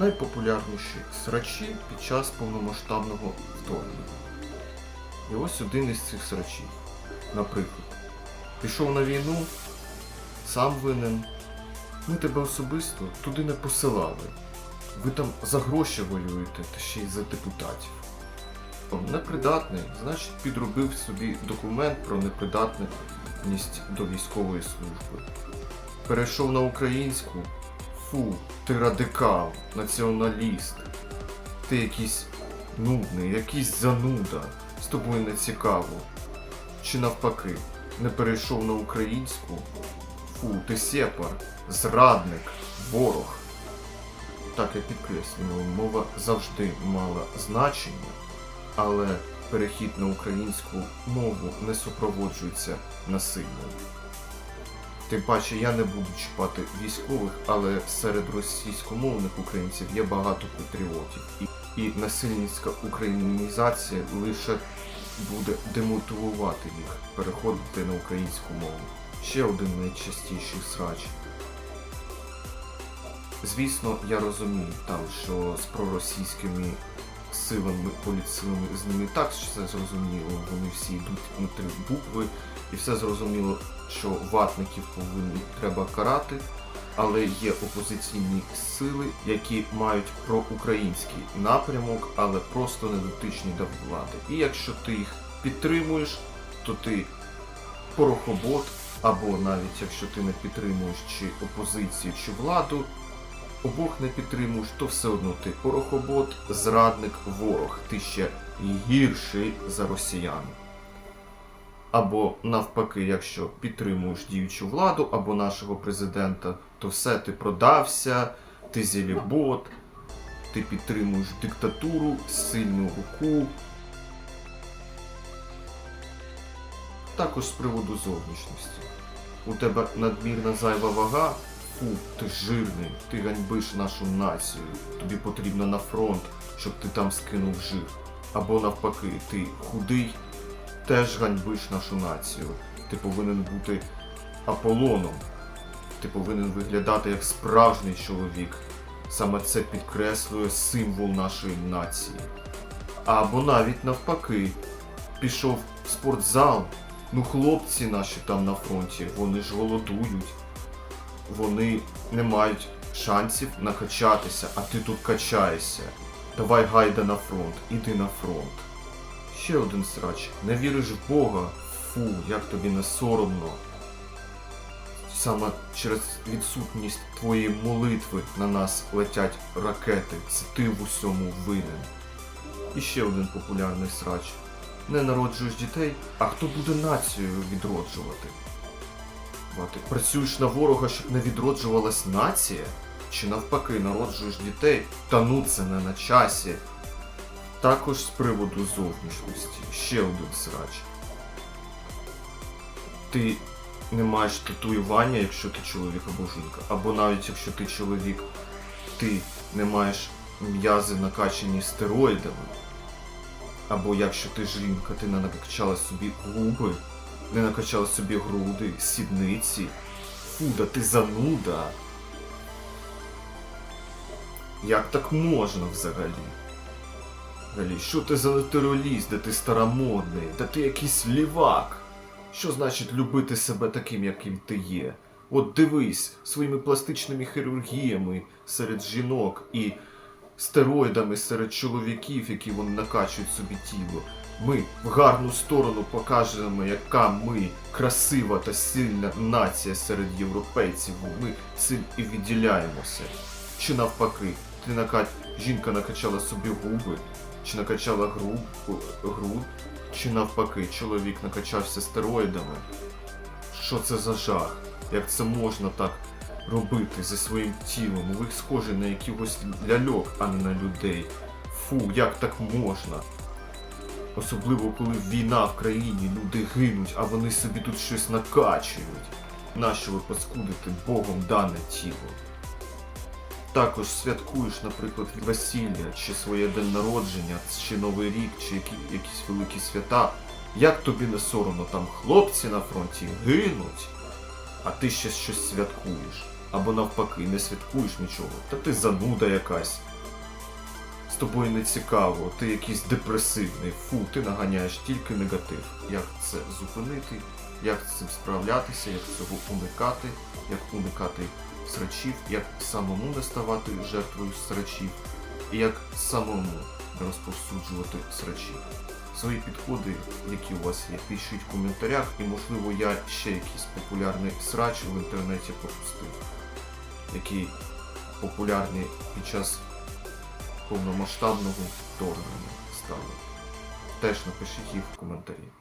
найпопулярніші срачі під час повномасштабного вторгнення. І ось один із цих срачів. Наприклад, пішов на війну, сам винен. Ми тебе особисто туди не посилали. Ви там за гроші воюєте, та ще й за депутатів. Непридатний, значить, підробив собі документ про непридатність до військової служби. Перейшов на українську. Фу, ти радикал, націоналіст. Ти якийсь нудний, якийсь зануда. З тобою не цікаво. Чи навпаки, не перейшов на українську. Фу, ти сепар, зрадник, ворог. Так я підкреслюю, мова завжди мала значення, але перехід на українську мову не супроводжується насиллям. Тим паче я не буду чіпати військових, але серед російськомовних українців є багато патріотів. І, і насильницька українізація лише буде демотивувати їх переходити на українську мову. Ще один найчастіший срач. Звісно, я розумію там, що з проросійськими силами, політсилами з ними так все зрозуміло. Вони всі йдуть на три букви, і все зрозуміло, що ватників повинні треба карати. Але є опозиційні сили, які мають проукраїнський напрямок, але просто не дотичні до влади. І якщо ти їх підтримуєш, то ти порохобот, або навіть якщо ти не підтримуєш чи опозицію, чи владу, обох не підтримуєш, то все одно ти порохобот, зрадник, ворог. Ти ще гірший за росіян. Або навпаки, якщо підтримуєш діючу владу або нашого президента, то все ти продався, ти зілібот, ти підтримуєш диктатуру, сильну руку. Також з приводу зовнішності. У тебе надмірна зайва вага, фу, ти жирний, ти ганьбиш нашу націю, тобі потрібно на фронт, щоб ти там скинув жир. Або навпаки, ти худий, теж ганьбиш нашу націю. Ти повинен бути Аполлоном. Ти повинен виглядати як справжній чоловік. Саме це підкреслює символ нашої нації. Або навіть навпаки, пішов в спортзал. Ну, хлопці наші там на фронті, вони ж голодують. Вони не мають шансів накачатися, а ти тут качаєшся. Давай гайда на фронт, іди на фронт. Ще один срач. Не віриш в Бога? Фу, як тобі не соромно. Саме через відсутність твоєї молитви на нас летять ракети. Це ти в усьому винен. І ще один популярний срач. Не народжуєш дітей, а хто буде націю відроджувати? Вати, працюєш на ворога, щоб не відроджувалась нація? Чи навпаки народжуєш дітей? Та ну це не на часі. Також з приводу зовнішності. Ще один срач. Ти не маєш татуювання, якщо ти чоловік або жінка. Або навіть якщо ти чоловік, ти не маєш м'язи накачані стероїдами. Або якщо ти жінка, ти не накачала собі губи, не накачала собі груди, сідниці. Фу, да ти зануда. Як так можна взагалі? Взагалі, що ти за терорист, де ти старомодний, де ти якийсь лівак? Що значить любити себе таким, яким ти є? От дивись, своїми пластичними хірургіями серед жінок і стероїдами серед чоловіків, які вони накачують собі тіло. Ми в гарну сторону покажемо, яка ми красива та сильна нація серед європейців. Ми цим і відділяємося. Чи навпаки, ти нака... жінка накачала собі губи, чи накачала гру... груд, чи навпаки, чоловік накачався стероїдами. Що це за жах? Як це можна так робити зі своїм тілом? Ви схожі на якихось ляльок, а не на людей. Фу, як так можна? Особливо коли війна в країні, люди гинуть, а вони собі тут щось накачують. Нащо ви паскудите Богом дане тіло? Також святкуєш, наприклад, весілля, чи своє день народження, чи Новий рік, чи які, якісь великі свята. Як тобі не соромно, там хлопці на фронті гинуть, а ти ще щось святкуєш. Або навпаки, не святкуєш нічого, та ти зануда якась. З тобою не цікаво, ти якийсь депресивний, фу, ти наганяєш тільки негатив. Як це зупинити, як з цим справлятися, як цього уникати, як уникати срачів, як самому не ставати жертвою срачів, і як самому не розповсюджувати срачі. Свої підходи, які у вас є, пишіть в коментарях, і можливо я ще якийсь популярний срач в інтернеті пропустив, який популярний під час повномасштабного вторгнення стали. Теж напишіть їх в коментарі.